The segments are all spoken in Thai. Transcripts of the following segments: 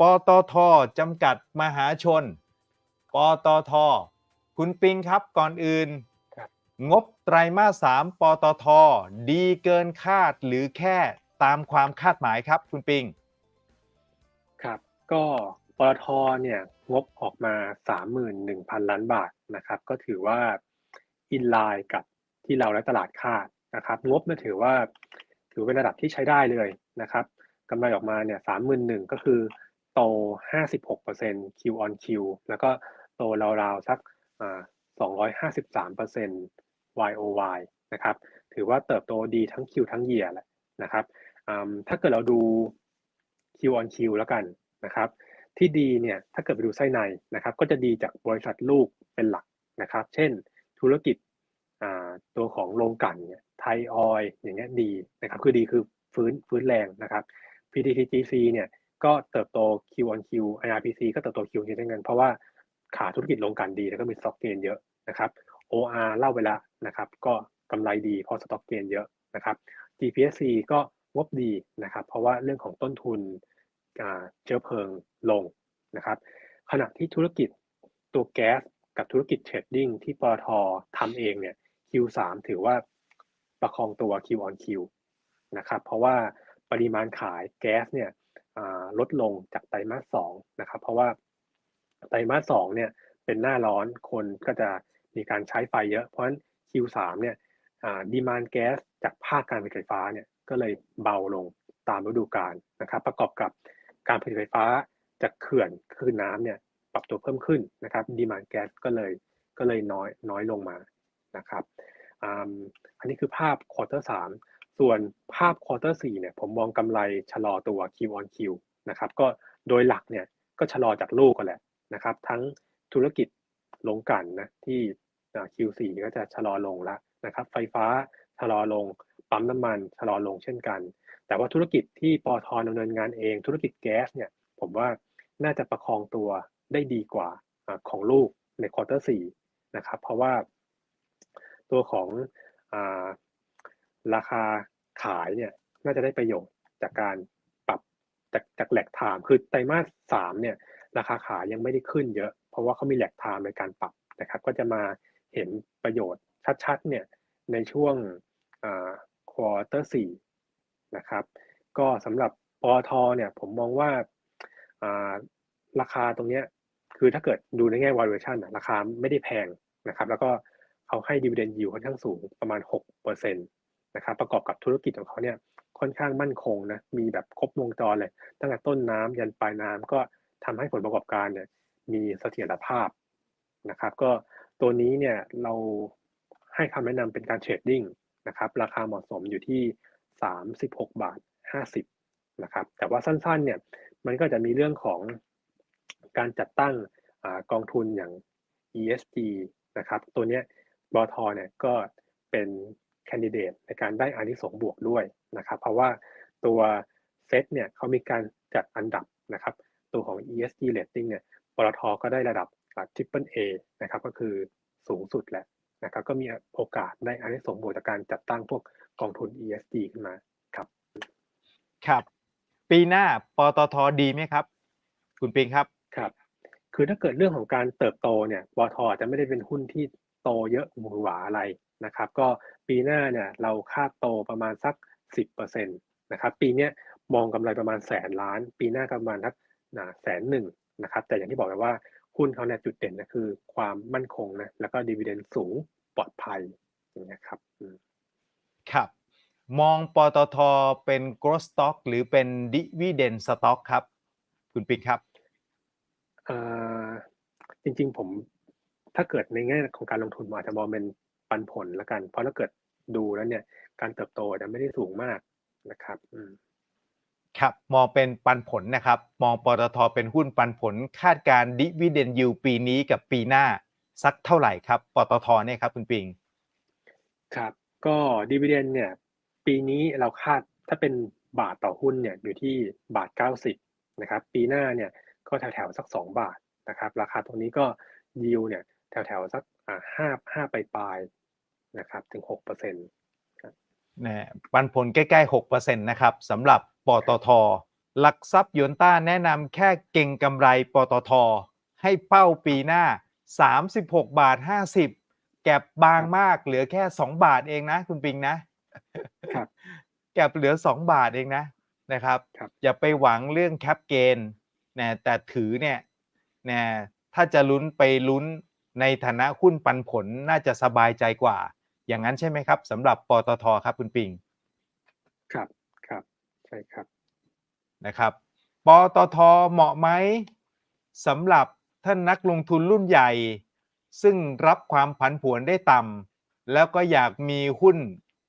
ปตทจำกัดมหาชน ปตท คุณปิงครับก่อนอื่นครับงบไตรมาสสามปตท ดีเกินคาดหรือแค่ตามความคาดหมายครับคุณปิง ครับก็ปตทเนี่ยงบออกมา 31,000 ล้านบาทนะครับก็ถือว่าอินไลน์กับที่เราและตลาดคาดนะครับงบเนี่ยถือว่าถือเป็นระดับที่ใช้ได้เลยนะครับกำไรออกมาเนี่ย31,000ก็คือ โต 56% Q on Q แล้วก็โตราวๆสัก253% Y O Y นะครับ ถือว่าเติบโตดีทั้ง Q ทั้ง Year แหละนะครับ ถ้าเกิดเราดู Q on Q แล้วกันนะครับ ที่ดีเนี่ยถ้าเกิดไปดูไส้ในนะครับ ก็จะดีจากบริษัทลูกเป็นหลักนะครับ เช่นธุรกิจตัวของโรงกลั่นเนี่ยไทยออยอย่างเงี้ยดีนะครับ คือดีคือฟื้นฟื้นแรงนะครับ PTTGC เนี่ย ก็เติบโต Q on Q IRPC ก็เติบโต Q on Q เช่นกันเพราะว่าขาธุรกิจโรงกันดีแล้วก็มีสต็อกเกนเยอะนะครับ OR เล่าไปแล้วนะครับ ก็กำไรดีเพราะสต็อกเกนเยอะนะครับ GPSC ก็งบดีนะครับ เพราะว่าเรื่องของต้นทุนเชื้อเพลิงลงนะครับ ขณะที่ธุรกิจตัวแก๊สกับธุรกิจเทรดดิ้งที่ปตททำเองเนี่ย Q3 ถือว่าประคองตัว Q on Q นะครับ เพราะว่าปริมาณขายแก๊สเนี่ย ลดลงจากไตรมาสสองนะครับ เพราะว่าไตรมาสสองเนี่ยเป็นหน้าร้อนคนก็จะมีการใช้ไฟเยอะ เพราะฉะนั้น Q3 เนี่ยดีมานแก๊สจากภาคการผลิตไฟฟ้าเนี่ยก็เลยเบาลงตามฤดูกาลนะครับ ประกอบกับการผลิตไฟฟ้าจากเขื่อนคลื่นน้ำเนี่ยปรับตัวเพิ่มขึ้นนะครับดีมานแก๊สก็เลยก็เลยน้อยน้อยลงมานะครับอันนี้คือภาพควอเตอร์สาม ส่วนภาพควอเตอร์สี่เนี่ยผมมองกำไรชะลอตัว Q on Q นะครับก็โดยหลักเนี่ยก็ชะลอจากลูกกันแหละนะครับ ทั้งธุรกิจลงกันนะที่ Q4 ก็จะชะลอลงแล้วนะครับ ไฟฟ้าชะลอลงปั๊มน้ำมันชะลอลงเช่นกัน แต่ว่าธุรกิจที่ปอทดำเนินงานเอง ธุรกิจแก๊สเนี่ยผมว่าน่าจะประคองตัวได้ดีกว่าอของลูกในควอเตอร์สี่นะครับ เพราะว่าตัวของ ราคาขายเนี่ยน่าจะได้ประโยชน์จากการปรับจากจากแหลกไทม์คือไตรมาสสามเนี่ยราคาขายยังไม่ได้ขึ้นเยอะ เพราะว่าเขามีแหลกไทม์ในการปรับนะครับก็จะมาเห็นประโยชน์ชัดๆเนี่ยในช่วงควอเตอร์สี่นะครับก็สำหรับปอทเนี่ยผมมองว่าราคาตรงเนี้ยคือถ้าเกิดดูในแง่ valuation นะราคาไม่ได้แพงนะครับแล้วก็เขาให้ dividend yield ค่อนข้างสูงประมาณ6%นะครับประกอบกับธุรกิจของเขาเนี่ยค่อนข้างมั่นคงนะมีแบบครบวงจรเลย ตั้งแต่ต้นน้ำยันปลายน้ำก็ทำให้ผลประกอบการเนี่ยมีเสถียรภาพนะครับ ก็ตัวนี้เนี่ยเราให้คำแนะนำเป็นการเทรดดิ้งนะครับราคาเหมาะสมอยู่ที่ 36 บาท 50นะครับแต่ว่าสั้นๆเนี่ยมันก็จะมีเรื่องของการจัดตั้งอกองทุนอย่าง ESG นะครับตัวนี้บอทเนี่ยก็เป็น แคนดิเดตในการได้อานิสงส์บวกด้วยนะครับเพราะว่าตัวเซตเนี่ยเขามีการจัดอันดับนะครับตัวของ ESG rating เนี่ยปตทก็ได้ระดับ Triple A นะครับก็คือสูงสุดแหละนะครับก็มีโอกาสได้อานิสงส์บวกจากการจัดตั้งพวกกองทุน ESG ขึ้นมาครับครับ ปีหน้าปตทดีไหมครับ คุณปิงครับครับ คือถ้าเกิดเรื่องของการเติบโตเนี่ยปตทอาจจะไม่ได้เป็นหุ้นที่โตเยอะหมูหวาอะไร นะครับก็ปีหน้าเนี่ยเราคาดโตประมาณสัก 10%นะครับปีเนี้ยมองกำไรประมาณแสนล้าน ปีหน้าประมาณสักแสนหนึ่งนะครับแต่อย่างที่บอกไปว่าหุ้นเขาเนี่ยจุดเด่นนะคือ ความมั่นคงนะแล้วก็ดีเวเดนสูงปลอดภัยอย่างเงี้ยครับครับ มองปตทเป็น growth stock หรือเป็น dividend stock ครับ คุณปิงครับจริงๆผมถ้าเกิดในแง่ของการลงทุนอาจจะมองเป็น ปันผลละกัน เพราะถ้าเกิดดูแล้วเนี่ย การเติบโตจะไม่ได้สูงมากนะครับครับ มองเป็นปันผลนะครับ มองปตทเป็นหุ้นปันผล คาดการดิวิเดนยูปีนี้กับปีหน้าสักเท่าไหร่ครับปตทเนี่ยครับคุณปิง ครับ ก็ดิวิเดนเนี่ย ปีนี้เราคาดถ้าเป็นบาทต่อหุ้นเนี่ยอยู่ที่บาท 90นะครับ ปีหน้าเนี่ยก็แถวๆสัก 2 บาทนะครับ ราคาตรงนี้ก็ยิวเนี่ยแถวๆสักห้าห้าปลายๆ นะครับถึงหกเปอร์เซ็นต์นะปันผลใกล้ๆหกเปอร์เซ็นต์นะครับสำหรับปตท หลักทรัพย์หยวนต้าแนะนำแค่เก่งกำไรปตท ให้เป้าปีหน้า 36 บาท 50 แก็บบางมากเหลือแค่ 2 บาทเองนะ คุณปิงนะครับแก็บเหลือ 2 บาทเองนะนะครับครับอย่าไปหวังเรื่องแคปเกนนะแต่ถือเนี่ยนะถ้าจะลุ้นไปลุ้นในฐานะหุ้นปันผลน่าจะสบายใจกว่า อย่างนั้นใช่ไหมครับสำหรับปตทครับคุณปิงครับครับใช่ครับนะครับปตทเหมาะไหมสำหรับท่านนักลงทุนรุ่นใหญ่ ซึ่งรับความผันผวนได้ต่ำแล้วก็อยากมีหุ้น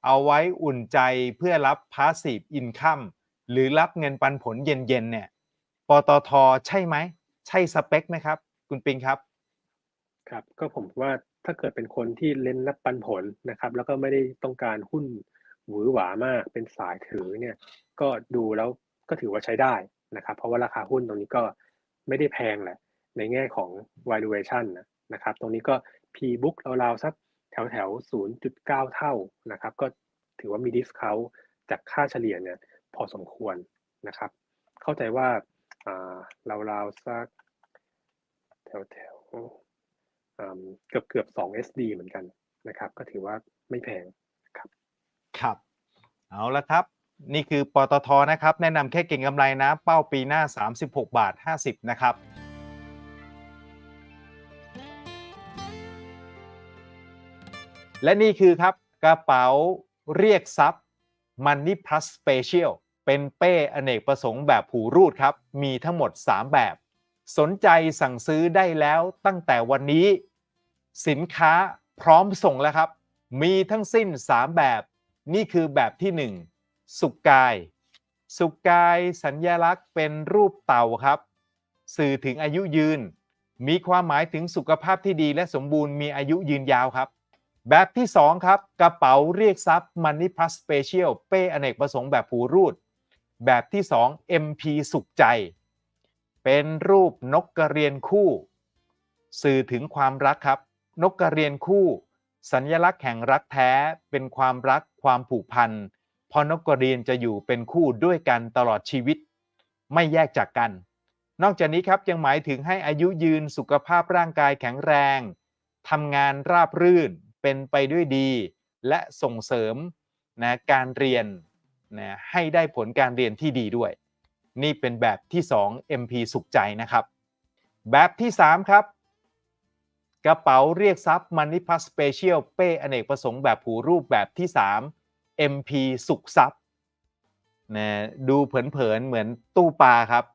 เอาไว้อุ่นใจเพื่อรับ passive income หรือรับเงินปันผลเย็นๆเนี่ยปตทใช่ไหม ใช่สเปคไหมครับ คุณปิงครับ ครับ ก็ผมว่า ถ้าเกิดเป็นคนที่เล่นนับปันผลนะครับ แล้วก็ไม่ได้ต้องการหุ้นหวือหวามากเป็นสายถือเนี่ยก็ดูแล้วก็ถือว่าใช้ได้นะครับ เพราะว่าราคาหุ้นตรงนี้ก็ไม่ได้แพงแหละ ในแง่ของ valuation นะนะครับ ตรงนี้ก็ P book ราวๆสักแถวแถว 0.9 เท่านะครับ ก็ถือว่ามี discount จากค่าเฉลี่ยเนี่ยพอสมควรนะครับ เข้าใจว่าอ่าราวๆสักแถวแถวๆ เกือบเกือบสอง SD เหมือนกันนะครับ ก็ถือว่าไม่แพงครับ ครับ เอาละครับ นี่คือปตทนะครับ แนะนำแค่เก่งกำไรนะ เป้าปีหน้า 36 บาท 50 นะครับและนี่คือครับกระเป๋าเรียกทรัพย์ Money Plus Special เป็นเป้อเนกประสงค์แบบหูรูดครับ มีทั้งหมด 3 แบบ สนใจสั่งซื้อได้แล้วตั้งแต่วันนี้ สินค้าพร้อมส่งแล้วครับ มีทั้งสิ้น 3 แบบ นี่คือแบบที่ 1 สุกกาย สุกกายสัญญลักษณ์เป็นรูปเต่าครับ สื่อถึงอายุยืน มีความหมายถึงสุขภาพที่ดีและสมบูรณ์มีอายุยืนยาวครับ แบบที่ 2 ครับ กระเป๋าเรียกทรัพย์ Money Plus Special เป้อเนกประสงค์แบบหูรูด แบบที่ 2 MP สุขใจ เป็นรูปนกกระเรียนคู่ สื่อถึงความรักครับ นกกระเรียนคู่ สัญลักษณ์แห่งรักแท้เป็นความรักความผูกพันพราะนกกระเรียนจะอยู่เป็นคู่ด้วยกันตลอดชีวิต ไม่แยกจากกัน นอกจากนี้ครับยังหมายถึงให้อายุยืนสุขภาพร่างกายแข็งแรงทำงานราบรื่นเป็นไปด้วยดี และส่งเสริมนะการเรียนนะให้ได้ผลการเรียนที่ดีด้วย นี่เป็นแบบที่ 2 MP สุขใจนะครับ แบบที่ 3 ครับ กระเป๋าเรียกทรัพย์ Money Plus Special เป้อเนกประสงค์แบบผูรูปแบบที่ 3 MP สุขทรัพย์นะดูเผินๆเหมือนตู้ปลาครับ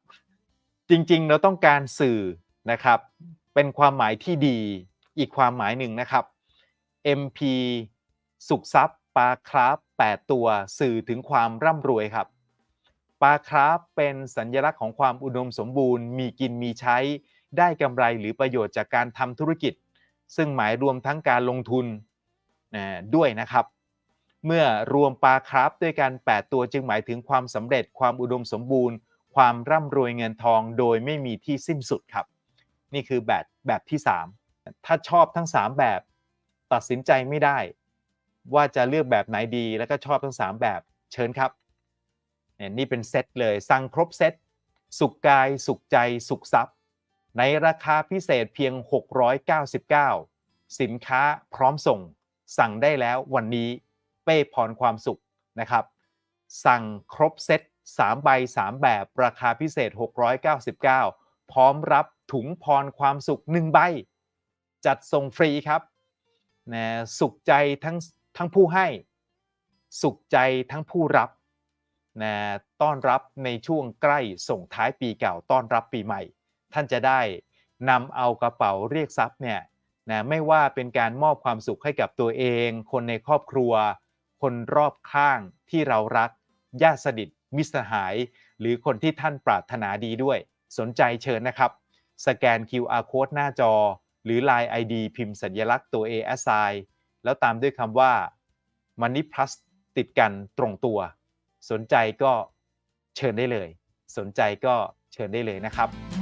จริงๆ เราต้องการสื่อนะครับ เป็นความหมายที่ดีอีกความหมายหนึ่งนะครับ MP สุขทรัพย์ปลาคราฟ8ตัวสื่อถึงความร่ำรวยครับปลาคราฟเป็นสัญลักษณ์ของความอุดมสมบูรณ์ มีกินมีใช้ ได้กำไรหรือประโยชน์จากการทำธุรกิจ ซึ่งหมายรวมทั้งการลงทุนนะด้วยนะครับ เมื่อรวมปลาคราฟด้วยกัน 8 ตัวจึงหมายถึงความสำเร็จความอุดมสมบูรณ์ ความร่ำรวยเงินทองโดยไม่มีที่สิ้นสุดครับ นี่คือแบบแบบที่ 3 ถ้าชอบทั้ง 3 แบบ ตัดสินใจไม่ได้ ว่าจะเลือกแบบไหนดีแล้วก็ชอบทั้ง 3 แบบเชิญครับเนี่ยนี่เป็นเซตเลยสั่งครบเซตสุขกายสุขใจสุขทรัพย์ ในราคาพิเศษเพียง 699 สินค้าพร้อมส่ง สั่งได้แล้ววันนี้เป้พรความสุขนะครับ สั่งครบเซต3ใบ 3 แบบราคาพิเศษ 699 พร้อมรับถุงพรความสุข 1 ใบ จัดส่งฟรีครับนะสุขใจทั้งทั้งผู้ให้ สุขใจทั้งผู้รับนะต้อนรับในช่วงใกล้ส่งท้ายปีเก่าต้อนรับปีใหม่ ท่านจะได้นำเอากระเป๋าเรียกทรัพย์เนี่ยนะไม่ว่าเป็นการมอบความสุขให้กับตัวเอง คนในครอบครัว คนรอบข้างที่เรารักญาติสนิทมิตรสหาย หรือคนที่ท่านปรารถนาดีด้วย สนใจเชิญนะครับ สแกน QR code หน้าจอ หรือ Line ID พิมพ์สัญลักษณ์ตัว A S I แล้วตามด้วยคำว่า Money Plus ติดกันตรงตัว สนใจก็เชิญได้เลย สนใจก็เชิญได้เลยนะครับ